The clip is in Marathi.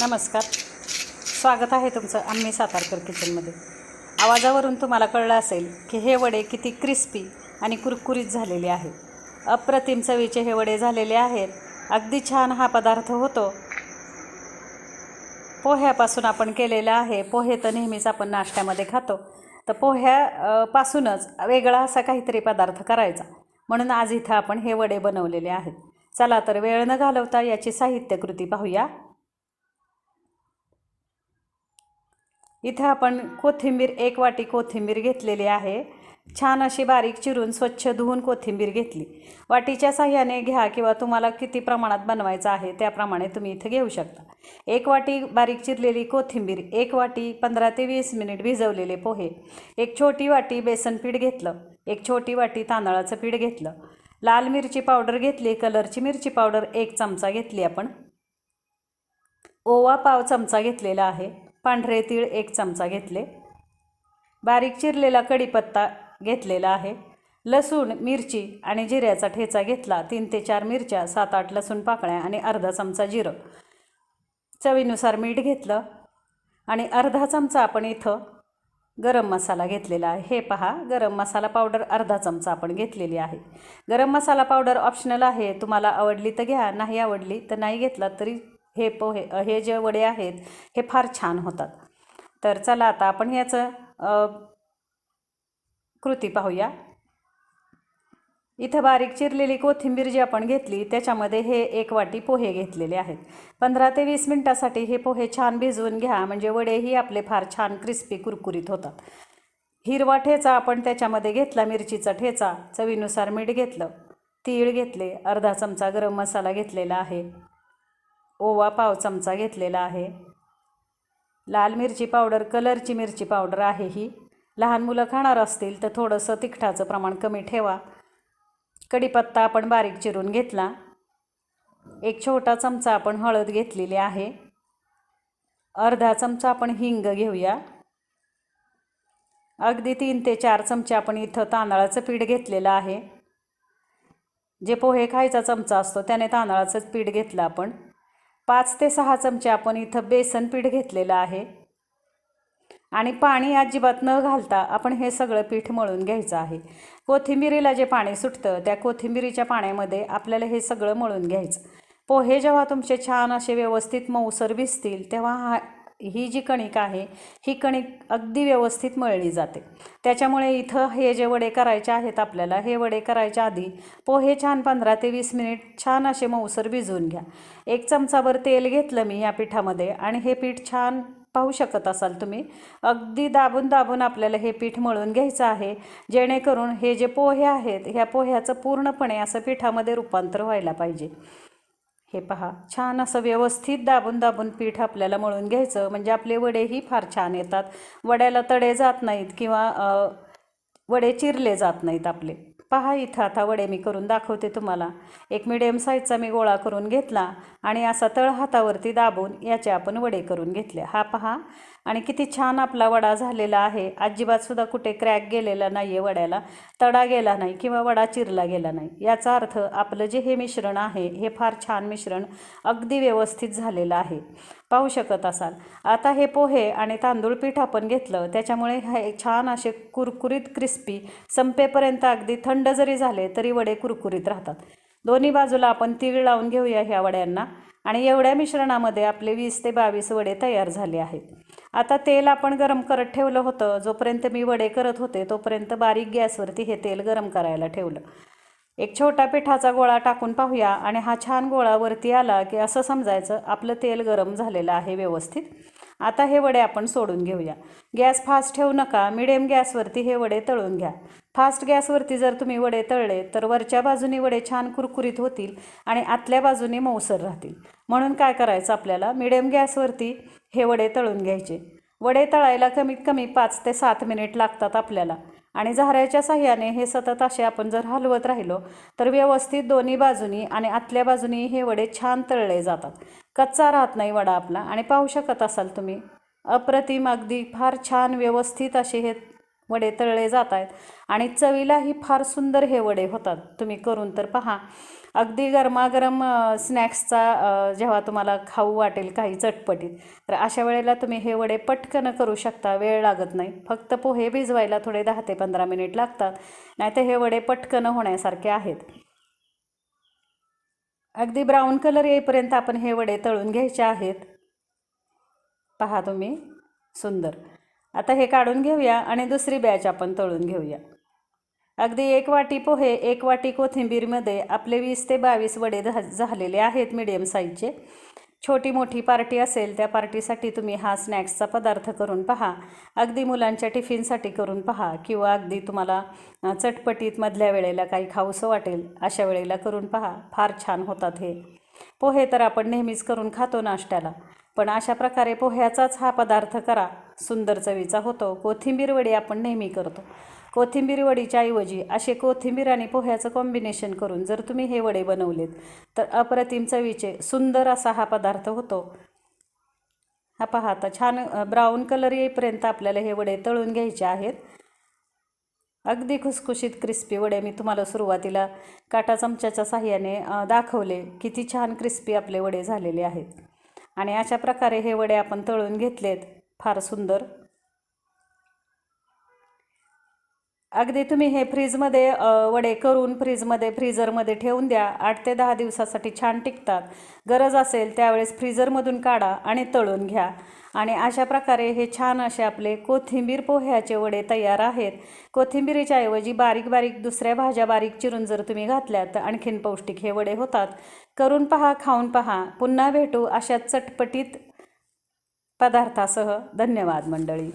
नमस्कार. स्वागत आहे तुमचं आम्ही सातारकर किचनमध्ये. आवाजावरून तुम्हाला कळलं असेल की हे वडे किती क्रिस्पी आणि कुरकुरीत झालेले आहे अप्रतिम चवीचे हे वडे झालेले आहेत. अगदी छान हा पदार्थ होतो. पोह्यापासून आपण केलेला आहे. पोहे तर नेहमीच आपण नाश्त्यामध्ये खातो. तर पोह्या पासूनच वेगळा असा काहीतरी पदार्थ करायचा. म्हणून आज इथं आपण हे वडे बनवलेले आहेत. चला तर वेळ न घालवता याची साहित्यकृती पाहूया. इथं आपण कोथिंबीर एक वाटी कोथिंबीर घेतलेली आहे. छान अशी बारीक चिरून स्वच्छ धुवून कोथिंबीर घेतली. वाटीच्या साह्याने घ्या किंवा तुम्हाला किती प्रमाणात बनवायचं आहे त्याप्रमाणे तुम्ही इथं घेऊ शकता. एक वाटी बारीक चिरलेली कोथिंबीर एक वाटी पंधरा ते वीस मिनिट भिजवलेले पोहे एक छोटी वाटी बेसन पीठ घेतलं एक छोटी वाटी तांदळाचं पीठ घेतलं लाल मिरची पावडर घेतली कलरची मिरची पावडर एक चमचा घेतली आपण. ओवा पाव चमचा घेतलेला आहे. पांढरे तीळ एक चमचा घेतले. बारीक चिरलेला कढीपत्ता घेतलेला आहे. लसूण मिरची आणि जिऱ्याचा ठेचा घेतला. तीन ते चार मिरच्या सात आठ लसूण पाकळ्या आणि अर्धा चमचा जिरं. चवीनुसार मीठ घेतलं आणि अर्धा चमचा आपण इथं गरम मसाला घेतलेला आहे. हे पहा गरम मसाला पावडर अर्धा चमचा आपण घेतलेली आहे. गरम मसाला पावडर ऑप्शनल आहे. तुम्हाला आवडली तर घ्या नाही आवडली तर नाही घेतला तरी हे पोहे हे जे वडे आहेत हे फार छान होतात. तर चला आता आपण याचं कृती पाहूया. इथं बारीक चिरलेली कोथिंबीर जी आपण घेतली त्याच्यामध्ये हे एक वाटी पोहे घेतलेले आहेत. पंधरा ते वीस मिनटासाठी हे पोहे छान भिजवून घ्या म्हणजे वडेही आपले फार छान क्रिस्पी कुरकुरीत होतात. हिरवा ठेचा आपण त्याच्यामध्ये घेतला मिरचीचा ठेचा चवीनुसार मीठ घेतलं तीळ घेतले अर्धा चमचा गरम मसाला घेतलेला आहे. ओवा पाव चमचा घेतलेला आहे. लाल मिरची पावडर कलरची मिरची पावडर आहे ही. लहान मुलं खाणार असतील तर थोडंसं तिखटाचं प्रमाण कमी ठेवा. कढीपत्ता आपण बारीक चिरून घेतला. एक छोटा चमचा आपण हळद घेतलेली आहे. अर्धा चमचा आपण हिंग घेऊया. अगदी तीन ते चार चमचे आपण इथं तांदळाचं पीठ घेतलेलं आहे. जे पोहे खायचा चमचा असतो त्याने तांदळाचंच पीठ घेतलं आपण. पाच ते सहा चमचे आपण इथं बेसन पीठ घेतलेलं आहे. आणि पाणी अजिबात न घालता आपण हे सगळं पीठ मळून घ्यायचं आहे. कोथिंबिरीला जे पाणी सुटतं त्या कोथिंबिरीच्या पाण्यामध्ये आपल्याला हे सगळं मळून घ्यायचं. पोहे जेव्हा तुमचे छान असे व्यवस्थित मऊसर भिजतील तेव्हा हा ही जी कणिक आहे ही कणिक अगदी व्यवस्थित मळली जाते. त्याच्यामुळे इथं हे जे वडे करायचे आहेत आपल्याला हे वडे करायच्या आधी पोहे छान पंधरा ते वीस मिनिट छान असे मऊसर भिजवून घ्या. एक चमचाभर तेल घेतलं मी या पिठामध्ये आणि हे पीठ छान पाहू शकत असाल तुम्ही. अगदी दाबून दाबून आपल्याला हे पीठ मळून घ्यायचं आहे जेणेकरून हे जे पोहे आहेत ह्या पोह्याचं पूर्णपणे असं पिठामध्ये रूपांतर व्हायला पाहिजे. हे पहा छान असं व्यवस्थित दाबून दाबून पीठ आपल्याला मळून घ्यायचं. म्हणजे आपले वडेही फार छान येतात. वड्याला तडे जात नाहीत किंवा वडे चिरले जात नाहीत आपले. पहा इथं आता वडे मी करून दाखवते तुम्हाला. एक मिडियम साईजचा मी गोळा करून घेतला आणि असा तळ हातावरती दाबून याचे आपण वडे करून घेतले. हा पहा आणि किती छान आपला वडा झालेला आहे. अजिबातसुद्धा कुठे क्रॅक गेलेला नाही आहे वड्याला तडा गेला नाही किंवा वडा चिरला गेला नाही. याचा अर्थ आपलं जे हे मिश्रण आहे हे फार छान मिश्रण अगदी व्यवस्थित झालेलं आहे. पाहू शकत असाल. आता हे पोहे आणि तांदूळ पीठ आपण घेतलं त्याच्यामुळे हे छान असे कुरकुरीत क्रिस्पी संपेपर्यंत अगदी थंड जरी झाले तरी वडे कुरकुरीत राहतात. दोन्ही बाजूला आपण तीळ लावून घेऊया ह्या वड्यांना. आणि एवढ्या मिश्रणामध्ये आपले वीस ते बावीस वडे तयार झाले आहेत. आता तेल आपण गरम करत ठेवलं होतं. जोपर्यंत मी वडे करत होते तोपर्यंत बारीक गॅसवरती हे तेल गरम करायला ठेवलं. एक छोटा पिठाचा गोळा टाकून पाहूया आणि हा छान गोळा वरती आला की असं समजायचं आपलं तेल गरम झालेलं आहे व्यवस्थित. आता हे वडे आपण सोडून घेऊया. गॅस फास्ट ठेवू नका मिडियम गॅसवरती हे वडे तळून घ्या. फास्ट गॅसवरती जर तुम्ही वडे तळले तर वरच्या बाजूनी वडे छान कुरकुरीत होतील आणि आतल्या बाजूनी मऊसर राहतील. म्हणून काय करायचं आपल्याला? मिडियम गॅसवरती हे वडे तळून घ्यायचे. वडे तळायला कमीत कमी पाच ते सात मिनिट लागतात आपल्याला. आणि झाऱ्याच्या साह्याने हे सतत असे आपण जर हलवत राहिलो तर व्यवस्थित दोन्ही बाजूनी आणि आतल्या बाजूनी हे वडे छान तळले जातात. कच्चा राहत नाही वडा आपला. आणि पाहू शकत असाल तुम्ही अप्रतिम अगदी फार छान व्यवस्थित असे हे वडे तळले जात आहेत आणि चवीलाही फार सुंदर हे वडे होतात. तुम्ही करून तर पहा. अगदी गरमागरम स्नॅक्सचा जेव्हा तुम्हाला खाऊ वाटेल काही चटपटीत तर अशा वेळेला तुम्ही हे वडे पटकन करू शकता. वेळ लागत नाही. फक्त पोहे भिजवायला थोडे दहा ते पंधरा मिनिट लागतात. नाहीतर हे वडे पटकन होण्यासारखे आहेत. अगदी ब्राऊन कलर येईपर्यंत आपण हे वडे तळून घ्यायचे आहेत. पहा तुम्ही. सुंदर. आता हे काढून घेऊया आणि दुसरी बॅच आपण तळून घेऊया. अगदी एक वाटी पोहे एक वाटी कोथिंबीरमध्ये आपले वीस ते बावीस वडे झा झालेले आहेत मीडियम साईजचे छोटी मोठी पार्टी असेल त्या पार्टीसाठी तुम्ही हा स्नॅक्सचा पदार्थ करून पहा. अगदी मुलांच्या टिफिनसाठी करून पहा किंवा अगदी तुम्हाला चटपटीत मधल्या वेळेला काही खाऊसं वाटेल अशा वेळेला करून पहा. फार छान होतात हे. पोहे तर आपण नेहमीच करून खातो नाश्त्याला. पण अशा प्रकारे पोह्याचाच हा पदार्थ करा. सुंदर चवीचा होतो. कोथिंबीर वडी आपण नेहमी करतो. कोथिंबीर वडीच्या ऐवजी असे कोथिंबीर आणि पोह्याचं कॉम्बिनेशन करून जर तुम्ही हे वडे बनवलेत तर अप्रतिम चवीचे सुंदर असा हा पदार्थ होतो. हा पहा आता छान ब्राऊन कलर येईपर्यंत आपल्याला हे वडे तळून घ्यायचे आहेत. अगदी खुसखुशीत क्रिस्पी वडे मी तुम्हाला सुरुवातीला काटा चमच्याच्या साह्याने दाखवले किती छान क्रिस्पी आपले वडे झालेले आहेत. आणि अशा प्रकारे हे वडे आपण तळून घेतलेत. फार सुंदर. अगदी तुम्ही हे फ्रीजमध्ये वडे करून फ्रीजमध्ये फ्रीझरमध्ये ठेवून द्या. आठ ते दहा दिवसासाठी छान टिकतात. गरज असेल त्यावेळेस फ्रीझरमधून काढा आणि तळून घ्या. आणि अशा प्रकारे हे छान असे आपले कोथिंबीर पोह्याचे वडे तयार आहेत. कोथिंबीरीच्या ऐवजी बारीक बारीक दुसऱ्या भाज्या बारीक चिरून जर तुम्ही घातल्या तर आणखीन पौष्टिक हे वडे होतात. करून पहा खाऊन पहा. पुन्हा भेटू अशा चटपटीत पदार्थासह. धन्यवाद मंडळी.